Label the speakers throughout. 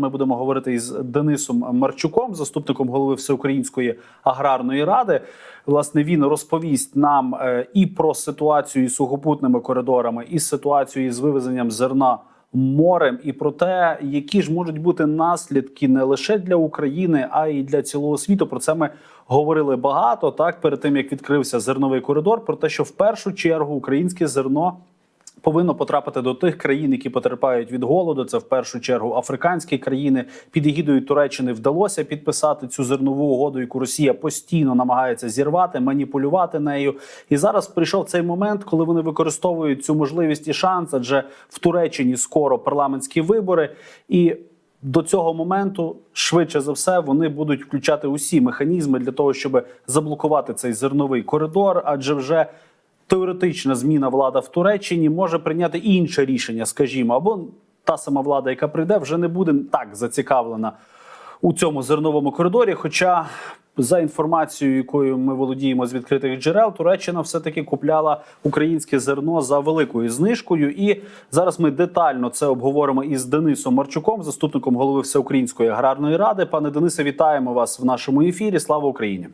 Speaker 1: Ми будемо говорити із Денисом Марчуком, заступником голови Всеукраїнської аграрної ради. Власне, він розповість нам е, і про ситуацію із сухопутними коридорами, і ситуацію із вивезенням зерна морем, і про те, які ж можуть бути наслідки не лише для України, а й для цілого світу. Про це ми говорили багато так перед тим як відкрився зерновий коридор. Про те, що в першу чергу українське зерно повинно потрапити до тих країн, які потерпають від голоду. Це в першу чергу африканські країни. Під егідою Туреччини вдалося підписати цю зернову угоду, яку Росія постійно намагається зірвати, маніпулювати нею. І зараз прийшов цей момент, коли вони використовують цю можливість і шанс, адже в Туреччині скоро парламентські вибори і. До цього моменту швидше за все вони будуть включати усі механізми для того, щоб заблокувати цей зерновий коридор, адже вже теоретична зміна влада в Туреччині може прийняти інше рішення, скажімо, або та сама влада, яка прийде, вже не буде так зацікавлена у цьому зерновому коридорі. Хоча, за інформацією, якою ми володіємо з відкритих джерел, Туреччина все таки купляла українське зерно за великою знижкою. І зараз ми детально це обговоримо із Денисом Марчуком, заступником голови Всеукраїнської аграрної ради. Пане Денисе, вітаємо вас в нашому ефірі. Слава Україні!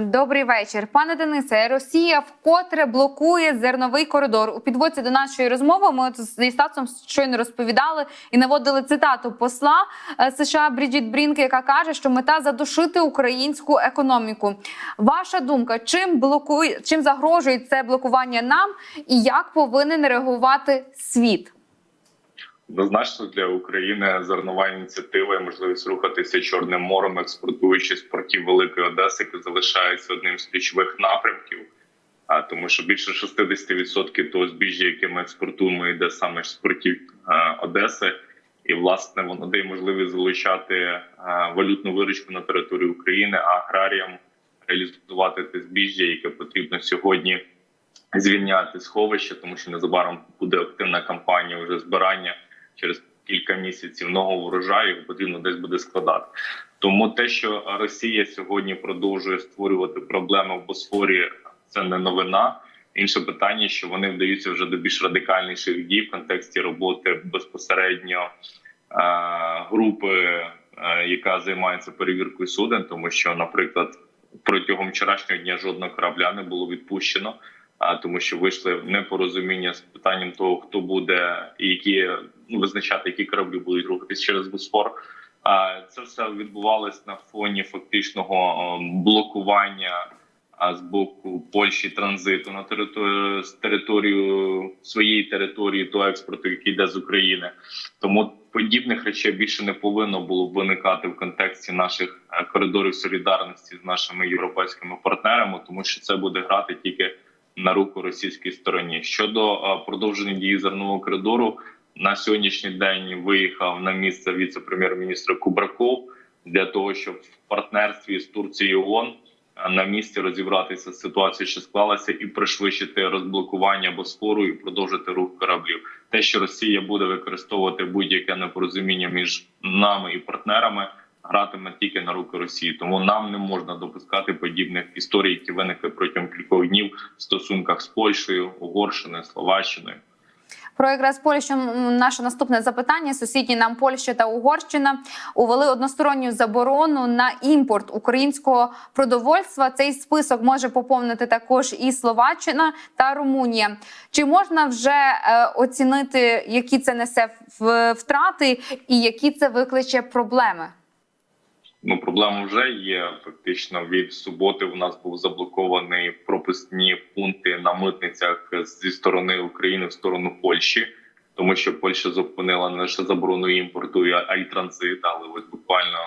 Speaker 2: Добрий вечір, пане Денисе. Росія вкотре блокує зерновий коридор. У підводці до нашої розмови ми от зі Стасом щойно розповідали і наводили цитату посла е, США Бріджіт Брінки, яка каже, що мета задушити українську економіку. Ваша думка, чим блокує, чим загрожує це блокування нам, і як повинен реагувати світ?
Speaker 3: Однозначно для України зернова ініціатива і можливість рухатися чорним морем, експортуючи з портів Великої Одеси, яка залишається одним з ключових напрямків. А тому, що більше 60% того збіжжя, яке ми експортуємо, йде саме з портів Одеси, і власне воно дає можливість залучати валютну виручку на територію України, а аграріям реалізувати те збіжжя, яке потрібно сьогодні звільняти сховище, тому що незабаром буде активна кампанія вже збирання через кілька місяців нового врожаю його потрібно десь буде складати. Тому те, що Росія сьогодні продовжує створювати проблеми в Босфорі, це не новина. Інше питання, що вони вдаються вже до більш радикальніших дій в контексті роботи безпосередньо е, групи, е, яка займається перевіркою суден, тому що, наприклад, протягом вчорашнього дня жодного корабля не було відпущено. А тому, що вийшли непорозуміння з питанням того, хто буде і які визначати, які кораблі будуть рухатись через Босфор. Це все відбувалось на фоні фактичного блокування з боку Польщі транзиту на територію з територію своєї території того експорту, який йде з України. Тому подібних речей більше не повинно було виникати в контексті наших коридорів солідарності з нашими європейськими партнерами, тому що це буде грати тільки на руку російській стороні щодо продовження дії зернового коридору. На сьогоднішній день виїхав на місце віце-прем'єр-міністра Кубраков для того, щоб в партнерстві з Турцією ООН на місці розібратися з ситуацією, що склалася, і пришвидшити розблокування Босфору і продовжити рух кораблів. Те, що Росія буде використовувати будь-яке непорозуміння між нами і партнерами, гратиме тільки на руки Росії. Тому нам не можна допускати подібних історій, які виникли протягом кількох днів в стосунках з Польщею, Угорщиною, Словаччиною.
Speaker 2: Про якраз Польщу наше наступне запитання: сусідні нам Польща та Угорщина увели односторонню заборону на імпорт українського продовольства. Цей список може поповнити також і Словаччина та Румунія. Чи можна вже е, оцінити, які це несе втрати, і які це викличе проблеми?
Speaker 3: Ну, проблема вже є. Фактично від суботи у нас був заблокований пропускні пункти на митницях зі сторони України в сторону Польщі, тому що Польща зупинила не лише заборону імпорту, а й транзит. Але ось буквально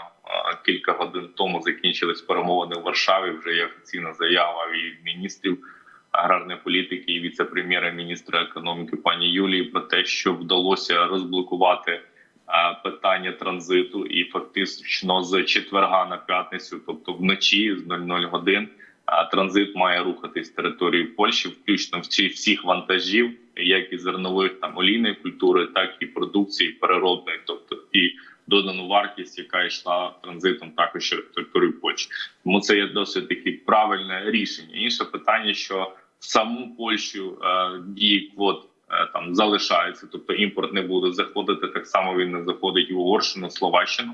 Speaker 3: кілька годин тому закінчились перемовини в Варшаві. Вже є офіційна заява від міністрів аграрної політики і віце-прем'єра-міністра економіки пані Юлії про те, що вдалося розблокувати питання транзиту, і фактично з четверга на п'ятницю, тобто вночі з 00 годин, транзит має рухатись територією Польщі, включно всі всіх вантажів, як і зернових там олійної культури, так і продукції переробної, тобто і додану вартість, яка йшла транзитом, також через територію Польщі. Тому це є досить таки правильне рішення. Інше питання, що в саму Польщу дії квот е, там залишається, тобто імпорт не буде заходити. Так само він не заходить в Угорщину, Словаччину.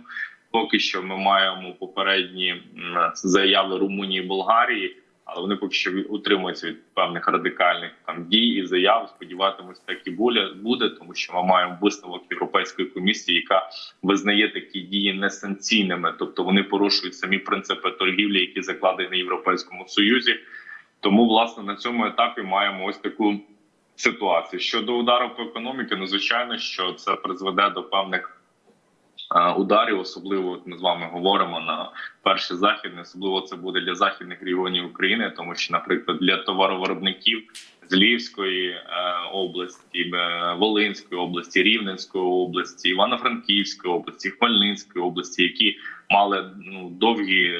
Speaker 3: Поки що ми маємо попередні заяви Румунії і Болгарії, але вони поки що утримуються від певних радикальних там дій і заяв. Сподіватимусь, так і буде, тому що ми маємо висновок Європейської комісії, яка визнає такі дії несанкційними, тобто вони порушують самі принципи торгівлі, які закладені в Європейському Союзі. Тому, власне, на цьому етапі маємо ось таку ситуацію. Щодо удару по економіці, ну звичайно, що це призведе до певних е, ударів, особливо ми з вами говоримо на перший західний, особливо це буде для західних регіонів України, тому що, наприклад, для товаровиробників з Львівської е, області, е, Волинської області, Рівненської області, Івано-Франківської області, Хмельницької області, які мали ну довгі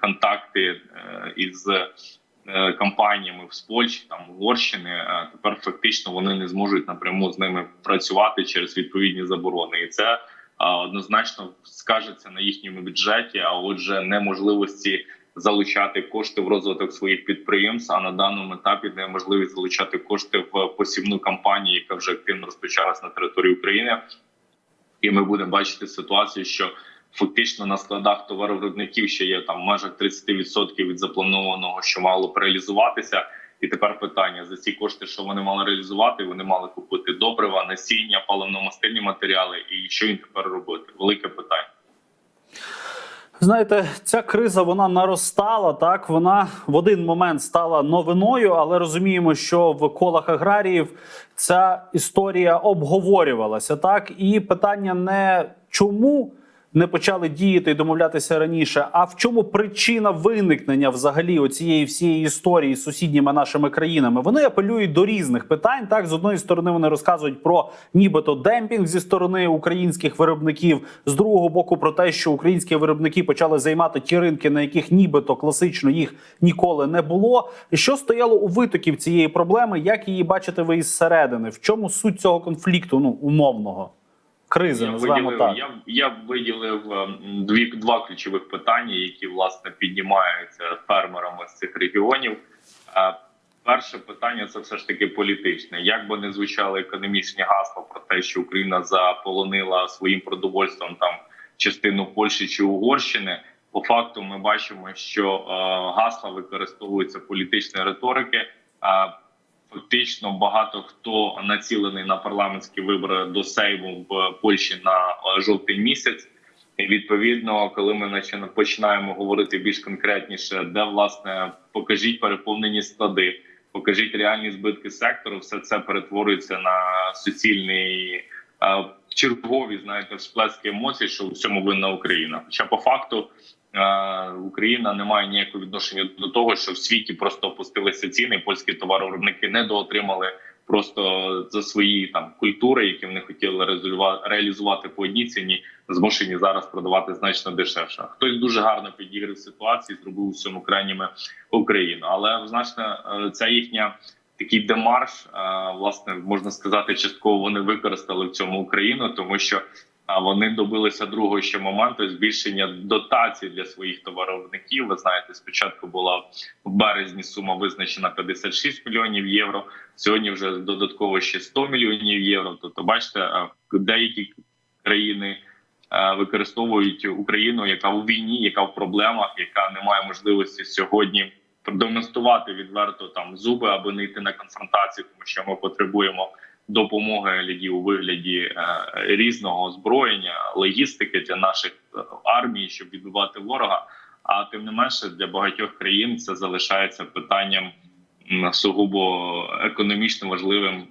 Speaker 3: контакти із компаніями з Польщі, там Угорщини, е, тепер фактично вони не зможуть напряму з ними працювати через відповідні заборони, і це е, однозначно скажеться на їхньому бюджеті. А отже, неможливості залучати кошти в розвиток своїх підприємств. А на даному етапі неможливість залучати кошти в посівну кампанію, яка вже активно розпочалась на території України. І ми будемо бачити ситуацію, що фактично на складах товаровиробників ще є там в межах 30% від запланованого, що мало б реалізуватися. І тепер питання за ці кошти, що вони мали реалізувати, вони мали купити добрива, насіння, паливно-мастильні матеріали. І що їм тепер робити? Велике питання.
Speaker 1: Знаєте, ця криза вона наростала. Так вона в один момент стала новиною, але розуміємо, що в колах аграріїв ця історія обговорювалася. Так, і питання не чому не почали діяти і домовлятися раніше, а в чому причина виникнення взагалі оцієї всієї історії з сусідніми нашими країнами? Вони апелюють до різних питань. Так, з одної сторони, вони розказують про нібито демпінг зі сторони українських виробників, з другого боку, про те, що українські виробники почали займати ті ринки, на яких нібито класично їх ніколи не було. Що стояло у витоків цієї проблеми? Як її бачите ви із середини? В чому суть цього конфлікту? Ну умовного кризи,
Speaker 3: Я виділив,
Speaker 1: так.
Speaker 3: я, я виділив ем, дві два ключових питання, які власне піднімаються фермерами з цих регіонів. Е, Перше питання це все ж таки політичне. Як би не звучали економічні гасла про те, що Україна заполонила своїм продовольством там частину Польщі чи Угорщини. По факту, ми бачимо, що е, гасла використовуються політичної риторики. Фактично багато хто націлений на парламентські вибори до Сейму в Польщі на е, жовтий місяць. І відповідно, коли ми начи- починаємо говорити більш конкретніше, де власне покажіть переповнені склади, покажіть реальні збитки сектору, все це перетворюється на суцільний е, чергові, знаєте, всплески емоцій, що у всьому винна Україна. Хоча по факту Україна не має ніякого відношення до того, що в світі просто опустилися ціни, і польські товаровиробники недоотримали просто за свої там культури, які вони хотіли реалізува- реалізувати по одній ціні, змушені зараз продавати значно дешевше. Хтось дуже гарно підіграв ситуації, зробив у всьому крайніми Україну, але значно е, ця їхня. Такий демарш, е, власне, можна сказати, частково вони використали в цьому Україну, тому що а вони добилися другого ще моменту збільшення дотацій для своїх товаровиробників. Ви знаєте, спочатку була в березні сума визначена 56 мільйонів євро. Сьогодні вже додатково ще 100 мільйонів євро. Тобто, бачите, е, деякі країни е, використовують Україну, яка у війні, яка в проблемах, яка не має можливості сьогодні продемонструвати відверто там зуби, аби не йти на конфронтацію, тому що ми потребуємо допомоги лідів у вигляді е, різного озброєння, логістики для наших е, армій, щоб відбивати ворога. А тим не менше для багатьох країн це залишається питанням сугубо економічно важливим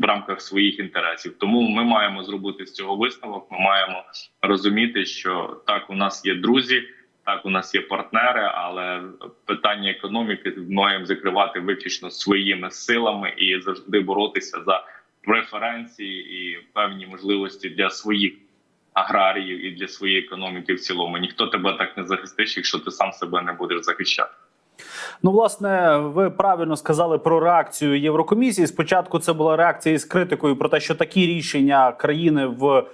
Speaker 3: в рамках своїх інтересів. Тому ми маємо зробити з цього висновок. Ми маємо розуміти, що так у нас є друзі. Так, у нас є партнери, але питання економіки маємо закривати виключно своїми силами і завжди боротися за преференції і певні можливості для своїх аграріїв і для своєї економіки в цілому. Ніхто тебе так не захистить, якщо ти сам себе не будеш захищати.
Speaker 1: Ну, власне, ви правильно сказали про реакцію Єврокомісії. Спочатку це була реакція з критикою про те, що такі рішення країни в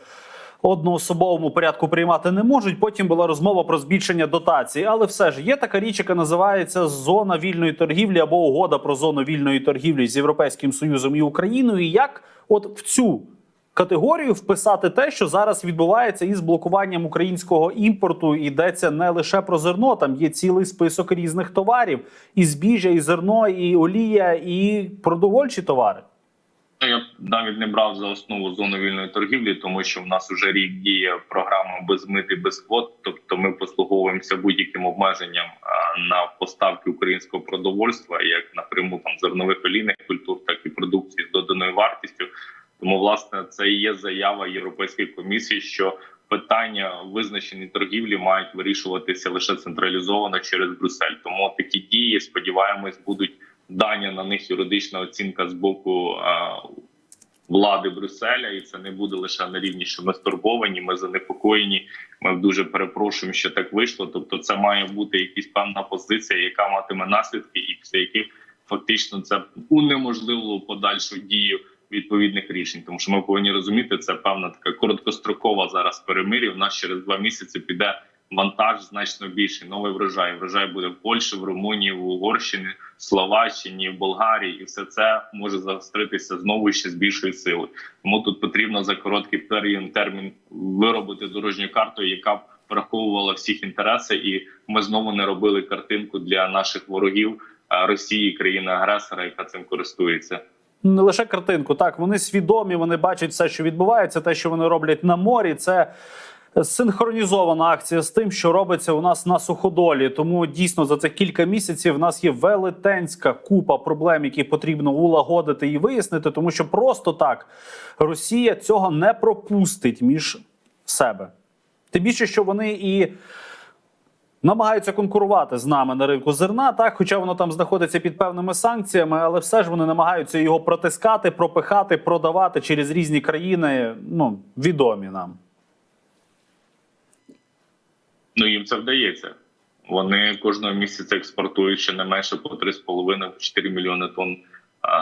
Speaker 1: одноособовому порядку приймати не можуть. Потім була розмова про збільшення дотацій. Але все ж є така річ, яка називається зона вільної торгівлі або угода про зону вільної торгівлі з Європейським Союзом і Україною. І як от в цю категорію вписати те, що зараз відбувається із блокуванням українського імпорту, йдеться не лише про зерно, там є цілий список різних товарів: і збіжжя, і зерно, і олія, і продовольчі товари.
Speaker 3: Я б навіть не брав за основу зону вільної торгівлі, тому що в нас вже рік діє програма без мити, без квот. Тобто ми послуговуємося будь-яким обмеженням на поставки українського продовольства, як напряму там зернових олійних культур, так і продукції з доданою вартістю. Тому, власне, це і є заява Європейської комісії, що питання визначені торгівлі мають вирішуватися лише централізовано через Брюссель. Тому такі дії, сподіваємось, будуть дані на них юридична оцінка з боку влади Брюсселя, і це не буде лише на рівні, що ми стурбовані, ми занепокоєні. Ми дуже перепрошуємо, що так вийшло. Тобто, це має бути якась певна позиція, яка матиме наслідки, і після яких фактично це унеможливило подальшу дію відповідних рішень. Тому що ми повинні розуміти, це певна така короткострокова зараз перемир'я. У нас через два місяці піде вантаж значно більший. Новий врожай. Врожай буде в Польщі, в Румунії, в Угорщині, Словаччині, Болгарії, і все це може загостритися знову ще з більшою силою. Тому тут потрібно за короткий період термін виробити дорожню карту, яка б враховувала всіх інтереси, і ми знову не робили картинку для наших ворогів Росії, країни агресора, яка цим користується.
Speaker 1: не лише картинку. Так, вони свідомі, вони бачать все, що відбувається, те, що вони роблять на морі. Це синхронізована акція з тим, що робиться у нас на суходолі. Тому дійсно за цих кілька місяців в нас є велетенська купа проблем, які потрібно улагодити і вияснити, тому що просто так Росія цього не пропустить між себе. Тим більше, що вони і намагаються конкурувати з нами на ринку зерна, так, хоча воно там знаходиться під певними санкціями, але все ж вони намагаються його протискати, пропихати, продавати через різні країни, ну відомі нам.
Speaker 3: Ну їм це вдається. Вони кожного місяця експортують ще не менше по 3,5-4 мільйони тонн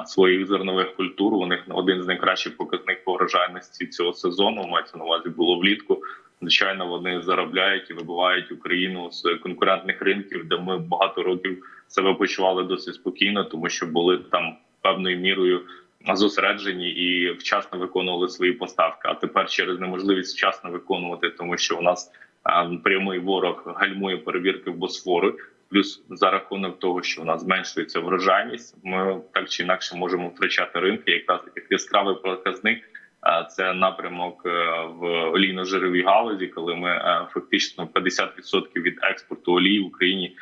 Speaker 3: своїх зернових культур. У них один з найкращих показник по врожайності цього сезону. Мається на увазі було влітку. Звичайно, вони заробляють і вибивають Україну з конкурентних ринків, де ми багато років себе почували досить спокійно, тому що були там певною мірою зосереджені і вчасно виконували свої поставки. А тепер через неможливість вчасно виконувати, тому що у нас прямий ворог гальмує перевірки в Босфору. Плюс за рахунок того, що у нас зменшується врожайність, ми так чи інакше можемо втрачати ринки. Якраз як яскравий показник це напрямок е, в олійно-жировій галузі, коли ми е, фактично 50% від експорту олії в Україні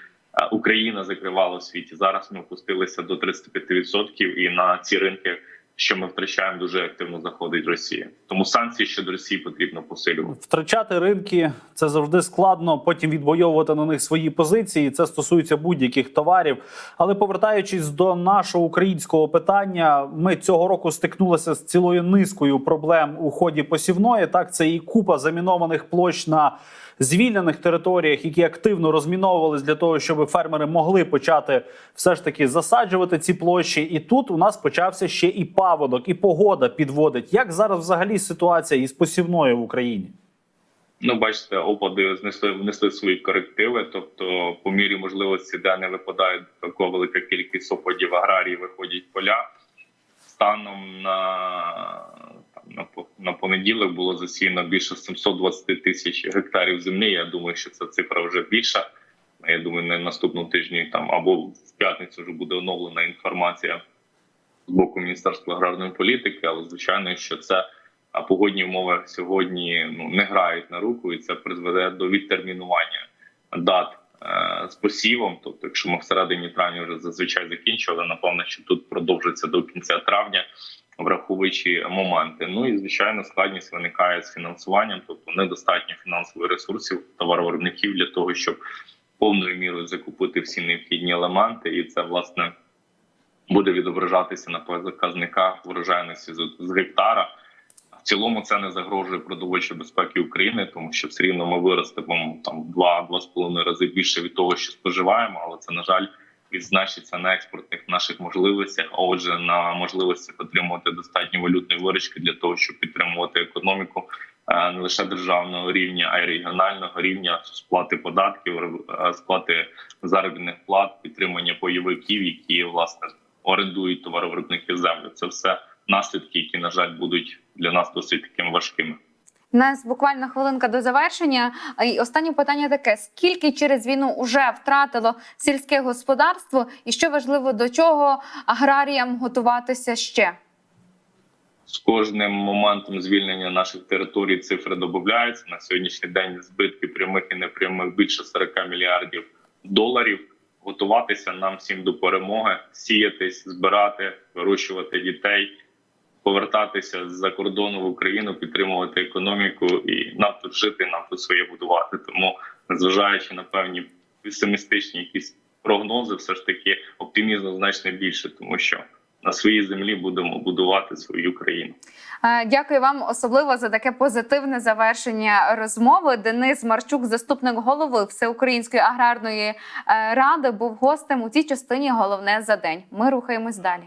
Speaker 3: Україна закривала в світі. Зараз ми опустилися до 35% і на ці ринки, що ми втрачаємо, дуже активно заходить Росія. Тому санкції щодо Росії потрібно посилювати.
Speaker 1: Втрачати ринки це завжди складно. Потім відвоювати на них свої позиції. Це стосується будь-яких товарів. Але повертаючись до нашого українського питання, ми цього року стикнулися з цілою низкою проблем у ході посівної. Так, це і купа замінованих площ на звільнених територіях, які активно розміновувались для того, щоб фермери могли почати все ж таки засаджувати ці площі. І тут у нас почався ще і паводок, і погода підводить. Як зараз взагалі ситуація із посівною в Україні?
Speaker 3: Ну, бачите, опади знесли внесли свої корективи. Тобто, по мірі можливості, де не випадає така велика кількість опадів аграрії, виходять поля. Станом на на, понеділок було засіяно більше 720 тисяч гектарів землі. Я думаю, що ця цифра вже більша. Я думаю, на наступному тижні там або в п'ятницю вже буде оновлена інформація з боку Міністерства аграрної політики, але звичайно, що це а погодні умови сьогодні ну не грають на руку, і це призведе до відтермінування дат е, з посівом. Тобто, якщо ми всередині травня вже зазвичай закінчували, напевно, що тут продовжиться до кінця травня, враховуючи моменти. Ну і звичайно, складність виникає з фінансуванням, тобто недостатньо фінансових ресурсів товаровиробників для того, щоб повною мірою закупити всі необхідні елементи, і це власне буде відображатися на показниках врожайності з, гектара. В цілому це не загрожує продовольчій безпеки України, тому що все рівно ми виростемо там в два-два з половиною рази більше від того, що споживаємо, але це на жаль відзначиться на експортних наших можливостях. А отже, на можливості отримувати достатньо валютної виручки для того, щоб підтримувати економіку е, не лише державного рівня, а й регіонального рівня сплати податків, е, сплати заробітних плат, підтримання бойовиків, які власне орендують товаровиробники землю. Це все наслідки, які на жаль будуть для нас досить такими важкими.
Speaker 2: Нас буквально хвилинка до завершення. І останнє питання таке: скільки через війну вже втратило сільське господарство, і що важливо до чого аграріям готуватися ще?
Speaker 3: З кожним моментом звільнення наших територій цифри додаються. На сьогоднішній день збитки прямих і непрямих більше 40 мільярдів доларів. Готуватися нам всім до перемоги, сіятись, збирати, вирощувати дітей, повертатися з-за кордону в Україну, підтримувати економіку і нам тут жити, нам тут своє будувати. Тому, незважаючи на певні песимістичні якісь прогнози, все ж таки оптимізму значно більше, тому що на своїй землі будемо будувати свою країну.
Speaker 2: Е, Дякую вам особливо за таке позитивне завершення розмови. Денис Марчук, заступник голови Всеукраїнської аграрної е, ради, був гостем у цій частині. Головне за день. Ми рухаємось далі.